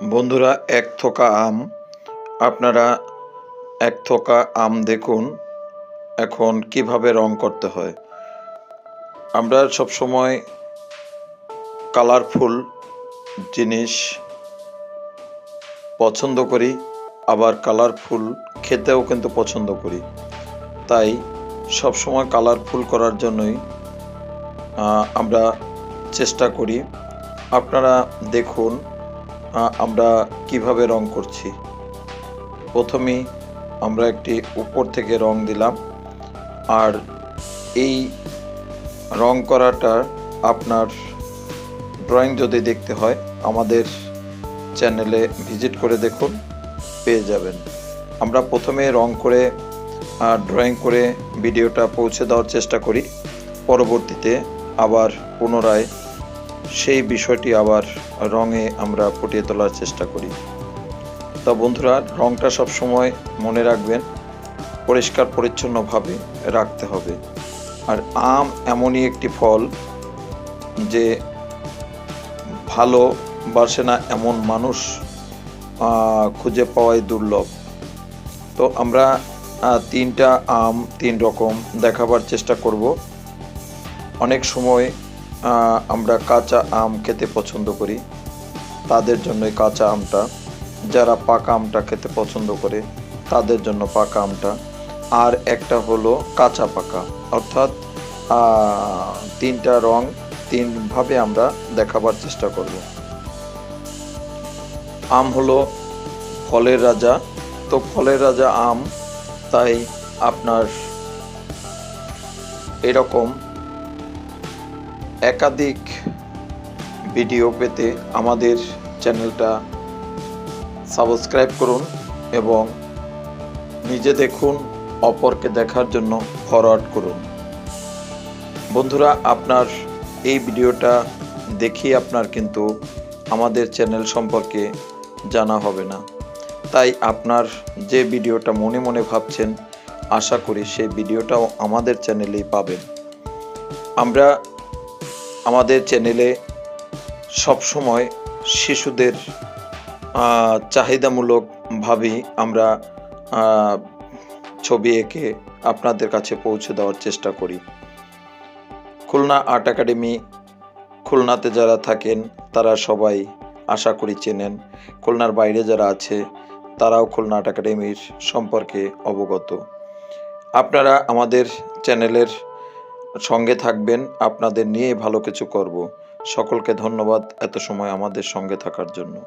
বন্ধুরা, এক থোকা আম। আপনারা এক থোকা আম দেখুন, এখন কীভাবে রং করতে হয়। আমরা সব সময় কালারফুল জিনিস পছন্দ করি, আবার কালারফুল খেতেও কিন্তু পছন্দ করি। তাই সব সময় কালারফুল করার জন্যই আমরা চেষ্টা করি। আপনারা দেখুন আমরা কীভাবে রং করছি? প্রথমেই আমরা একটি উপর থেকে রং দিলাম। আর এই রং করাটা আপনার ড্রয়িং যদি দেখতে হয়, আমাদের চ্যানেলে ভিজিট করে দেখুন, পেয়ে যাবেন। আমরা প্রথমে রং করে ড্রয়িং করে ভিডিওটা পৌঁছে দেওয়ার চেষ্টা করি। পরবর্তীতে আবার পুনরায় সেই বিষয়টি আবার রঙে আমরা ফুটিয়ে তোলার চেষ্টা করি। তা বন্ধুরা, রঙটা সব সময় মনে রাখবেন, পরিষ্কার পরিচ্ছন্নভাবে রাখতে হবে। আর আম এমনই একটি ফল যে ভালো বাসে না এমন মানুষ খুঁজে পাওয়াই দুর্লভ। তো আমরা তিনটা আম, তিন রকম দেখাবার চেষ্টা করব। অনেক সময় আমরা কাঁচা আম খেতে পছন্দ করি। তাদের জন্যই কাঁচা আমটা। যারা পাকা আমটা খেতে পছন্দ করে, তাদের জন্য পাকা আমটা। আর একটা হলো কাঁচা পাকা। অর্থাৎ তিনটা রং তিনভাবে আমরা দেখাবার চেষ্টা করব। আম হলো ফলের রাজা। তো ফলের রাজা আম, তাই আপনার এরকম একাধিক ভিডিও পেতে আমাদের চ্যানেলটা সাবস্ক্রাইব করুন এবং নিজে দেখুন, অপরকে দেখার জন্য ফরওয়ার্ড করুন। বন্ধুরা, আপনার এই ভিডিওটা দেখিয়ে আপনার কিন্তু আমাদের চ্যানেল সম্পর্কে জানা হবে না। তাই আপনার যে ভিডিওটা মনে মনে ভাবছেন, আশা করি সেই ভিডিওটাও আমাদের চ্যানেলেই পাবেন। আমরা আমাদের চ্যানেলে সবসময় শিশুদের চাহিদামূলকভাবেই আমরা ছবি এঁকে আপনাদের কাছে পৌঁছে দেওয়ার চেষ্টা করি। খুলনা আর্ট একাডেমি খুলনাতে যারা থাকেন, তারা সবাই আশা করি চেনেন। খুলনার বাইরে যারা আছে, তারাও খুলনা আর্ট একাডেমির সম্পর্কে অবগত। আপনারা আমাদের চ্যানেলের সঙ্গে থাকবেন, আপনাদের নিয়ে ভালো কিছু করব। সকলকে ধন্যবাদ এত সময় আমাদের সঙ্গে থাকার জন্য।